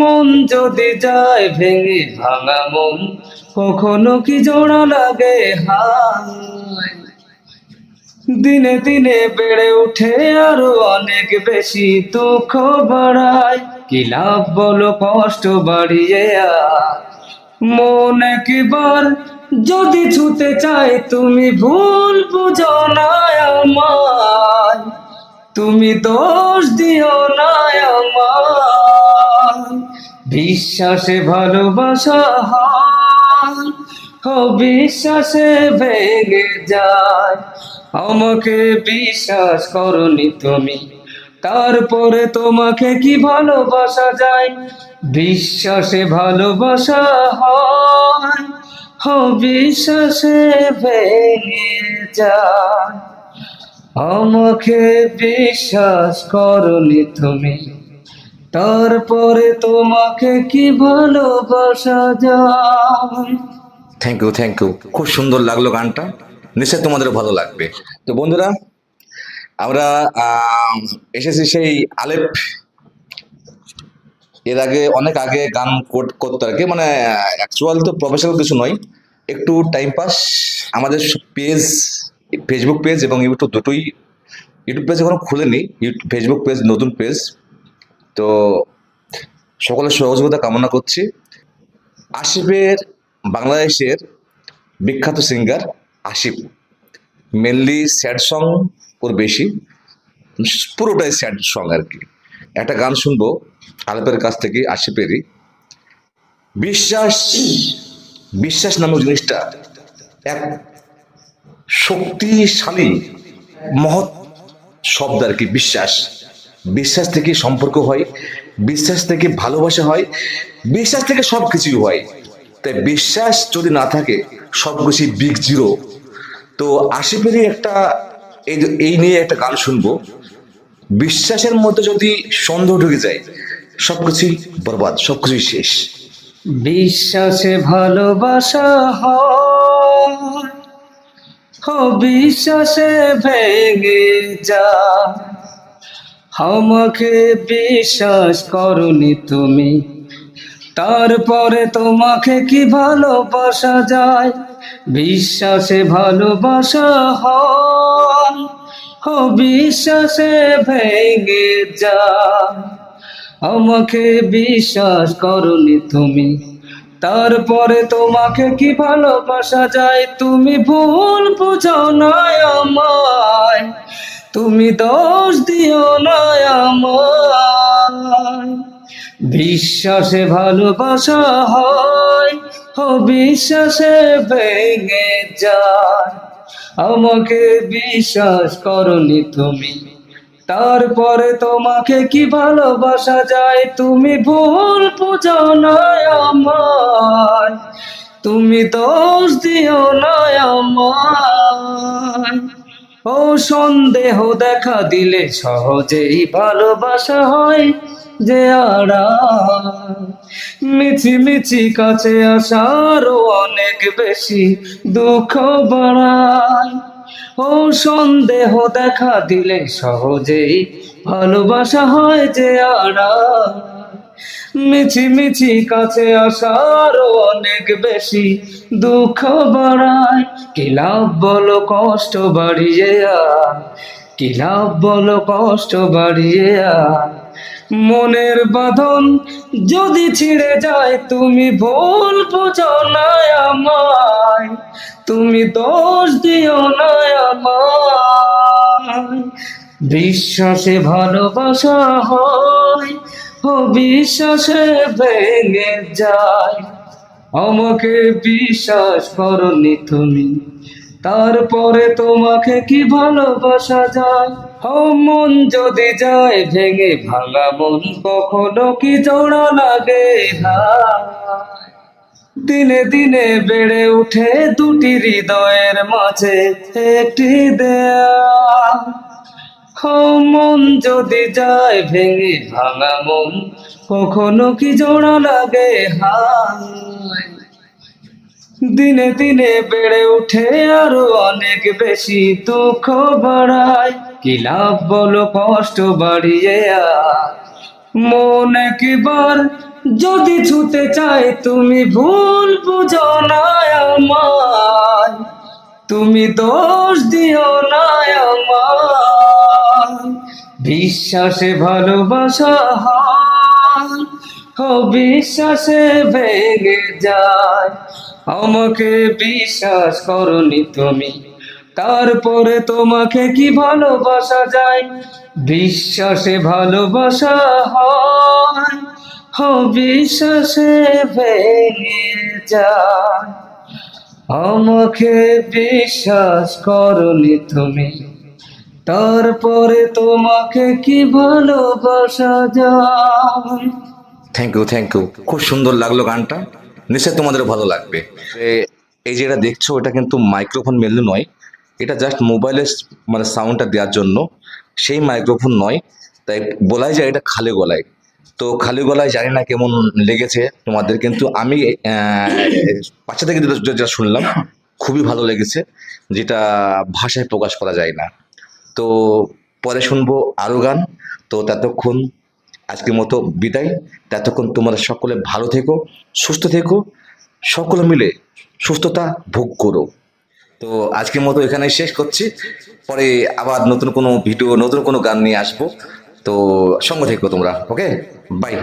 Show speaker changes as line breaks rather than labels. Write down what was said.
মন যদি যায় ভেঙে ভাঙা মন, কখনো কি জোড়া লাগে হায় দিনে দিনে বেড়ে উঠে আরও অনেক বেশি দুঃখ বাড়ায়। কি লাভ বলো, কষ্ট বাড়িয়ে মন একবার যদি ছুতে চাই তুমি ভুল বুঝো না আমায়। তুমি দোষ দিও না আমায়। বিশ্বাসে ভালোবাসা হয় বিশ্বাসে ভেঙে যায়। আমাকে বিশ্বাস করনি তুমি, তারপরে তোমাকে কি ভালোবাসা যায়? বিশ্বাসে ভালোবাসা হয় বিশ্বাসে ভেঙে যায়। আমাকে বিশ্বাস করনি তুমি তারপরে তোমাকে কি ভালোবাসা যায়?
থ্যাংক ইউ থ্যাংক ইউ খুব সুন্দর লাগল গানটা। নিশ্চয় তোমাদের ভালো লাগবে। তো বন্ধুরা, আমরা এসেছি সেই আলেপ। এর আগে, অনেক আগে গান করতো আর কি মানে অ্যাকচুয়াল তো প্রফেশনাল কিছু নয়। একটু টাইম পাস আমাদের পেজ ফেসবুক পেজ এবং ইউটিউব দুটোই ইউটিউব পেজ এখনও খুলেনি। ইউটিউব ফেসবুক পেজ নতুন পেজ তো সকলের সহযোগিতা কামনা করছি। আসিফের বাংলাদেশের বিখ্যাত singer Asif. Mainly sad song ওর বেশি, পুরোটাই স্যাড সং আর কি। একটা গান শুনব আলাপের কাছ থেকে আসিফেরই। বিশ্বাস বিশ্বাস নামক জিনিসটা এক শক্তিশালী, মহৎ শব্দ আর কি, বিশ্বাস। বিশ্বাস থেকে সম্পর্ক হয়, বিশ্বাস থেকে ভালোবাসা হয়, বিশ্বাস থেকে সব কিছুই হয়। তাই বিশ্বাস যদি না থাকে সব কিছুই বিগ জিরো তো আশিফেরই একটা, এই নিয়ে একটা গান শুনব। বিশ্বাসের মধ্যে যদি সন্দেহ ঢুকে যায় সব কিছুই বরবাদ সব কিছুই শেষ।
বিশ্বাসে ভালোবাসা হয় বিশ্বাসে ভেঙে যা আমাকে বিশ্বাস করনি তুমি। তারপরে তোমাকে কি ভালোবাসা যায়? বিশ্বাসে ভালোবাসা হয় বিশ্বাসে ভেঙে যায়। আমাকে বিশ্বাস করনি তুমি। তারপরে তোমাকে কি ভালোবাসা যায়? তুমি ভুল বুঝো না আমায়। তুমি দোষ দিও না বিশ্বাসে ভালোবাসা হয় ও বিশ্বাসে ভেঙে যায়। আমাকে বিশ্বাস করনি তুমি, তারপরে তোমাকে কি ভালোবাসা যায়? তুমি ভুল বুঝো না তুমি দোষ দিও না ও সন্দেহ দেখা দিলে সহজেই ভালোবাসা হয় যে আড়াল। মিছি মিছি কাছে আসারও অনেক বেশি দুঃখ বাড়ায়। ও সন্দেহ দেখা দিলে সহজেই ভালোবাসা হয় যে আড়াল। মিছি মিছি কাছে আসার অনেক বেশি দুঃখ বাড়ায়। কি লাভ বলো কষ্ট বাড়িয়ে আর কি লাভ বলো কষ্ট বাড়িয়ে আর মনের বাঁধন যদি ছিঁড়ে যায়, তুমি ভুল বুঝো না আমায়, তুমি দোষ দিও না আমায়। বিশ্বাসে ভালোবাসা হয় ও বিশ্বাসে ভেঙে যায়। আমাকে বিশ্বাস করনি তুমি। তারপরে তোমাকে কি ভালোবাসা যায়? মন যদি যায়, ভেঙে ভাঙা মন কখনো কি জোড়া লাগে হায় দিনে দিনে বেড়ে উঠে দুটি হৃদয়ের মাঝে একটি দেয়া মন যদি যায় ভেঙে ভাঙা মন, কখনো কি জোড়া লাগে দিনে দিনে বেড়ে উঠে আরও অনেক বেশি দুঃখ বাড়ায়। কি লাভ বলো, কষ্ট বাড়িয়ে মন একবার যদি ছুতে চায়, তুমি ভুল বুঝো না আমায়। তুমি দোষ দিও না বিশ্বাসে ভালোবাসা হয় বিশ্বাসে ভেঙে যায়। আমাকে বিশ্বাস করনি তুমি, তারপরে তোমাকে কি ভালোবাসা যায়? বিশ্বাসে ভালোবাসা হয় বিশ্বাসে ভেঙে যায়। আমাকে বিশ্বাস করনি তুমি তারপরে তোমাকে কি ভালোবাসা যায়?
থ্যাংক ইউ থ্যাংক ইউ খুব সুন্দর লাগল গানটা। নিশ্চয়ই তোমাদের ভালো লাগবে। এই যে এটা দেখছ, এটা কিন্তু মাইক্রোফোন মেনলি নয়। এটা জাস্ট মোবাইলের মানে সাউন্ডটা দেওয়ার জন্য। সেই মাইক্রোফোন নয়। তাই বলাই যায় এটা খালি গলায়। তো খালি গলায় জানি না কেমন লেগেছে তোমাদের, কিন্তু আমি বাচ্চা থেকে যেটা শুনলাম, খুবই ভালো লেগেছে, যেটা ভাষায় প্রকাশ করা যায় না। তো পরে শুনব আরও গান। তো ততক্ষণ আজকের মতো বিদায়। ততক্ষণ তোমরা সকলে ভালো থেকো, সুস্থ থেকো, সকলে মিলে সুস্থতা ভোগ করো। তো আজকের মতো এখানে শেষ করছি। পরে আবার নতুন কোনো ভিডিও, নতুন কোনো গান নিয়ে আসব। তো সঙ্গ থেকো তোমরা, ওকে? বাই